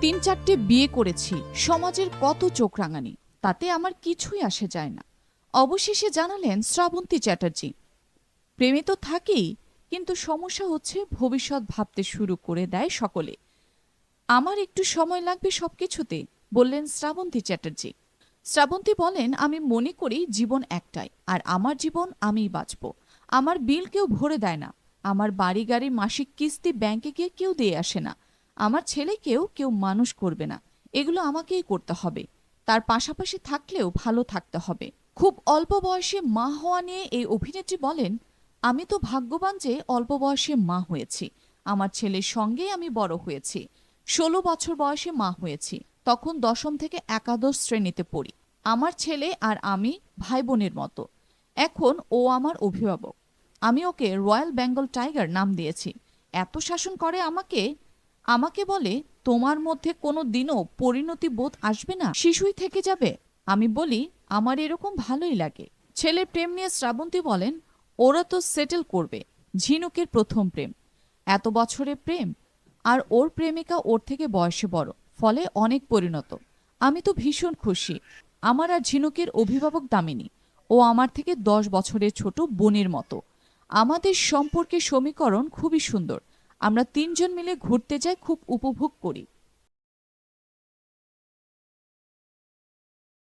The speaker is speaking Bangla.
তিন চারটে বিয়ে করেছি, সমাজের কত চোখ রাঙানি, তাতে আমার কিছুই আসে যায় না। অবশেষে জানালেন শ্রাবন্তী চ্যাটার্জি, প্রেমে তো থাকেই কিন্তু সমস্যা হচ্ছে ভবিষ্যৎ ভাবতে শুরু করে দেয় সকলে। আমার একটু সময় লাগবে সবকিছুতে, বললেন শ্রাবন্তী চ্যাটার্জি। শ্রাবন্তী বলেন, আমি মনে করি জীবন একটাই, আর আমার জীবন আমিই বাঁচব। আমার বিল কেউ ভরে দেয় না। আমার বাড়ি গাড়ি মাসিক কিস্তি ব্যাংকে গিয়ে কেউ দিয়ে আসে না। আমার ছেলেকেও কেউ মানুষ করবে না। এগুলো আমাকেই করতে হবে। তার পাশাপাশি থাকলেও ভালো থাকতে হবে। খুব অল্প বয়সে মা হওয়া নিয়ে এই অভিনেত্রী বলেন, আমি তো ভাগ্যবান যে অল্প বয়সে মা হয়েছি। আমার ছেলের সঙ্গেই আমি বড় হয়েছি। ষোলো বছর বয়সে মা হয়েছি। তখন দশম থেকে একাদশ শ্রেণীতে পড়ি। আমার ছেলে আর আমি ভাই বোনের মতো। এখন ও আমার অভিভাবক। আমি ওকে রয়্যাল বেঙ্গল টাইগার নাম দিয়েছি। এত শাসন করে আমাকে আমাকে বলে, তোমার মধ্যে কোনো দিনও পরিণতি বোধ আসবে না? শিশুই থেকে যাবে? আমি বলি, আমার এরকম ভালোই লাগে। ছেলে প্রেম নিয়ে শ্রাবন্তী বলেন, ওরা তো সেটেল করবে, ঝিনুকের প্রথম প্রেম। এত বছরের প্রেম, আর ওর প্রেমিকা ওর থেকে বয়সে বড়, ফলে অনেক পরিণত। আমি তো ভীষণ খুশি। আমার আর ঝিনুকের অভিভাবক দামিনী। ও আমার থেকে দশ বছরের ছোট বোনের মতো। আমাদের সম্পর্কে সমীকরণ খুবই সুন্দর। আমরা তিনজন মিলে ঘুরতে যাই খুব উপভোগ করি।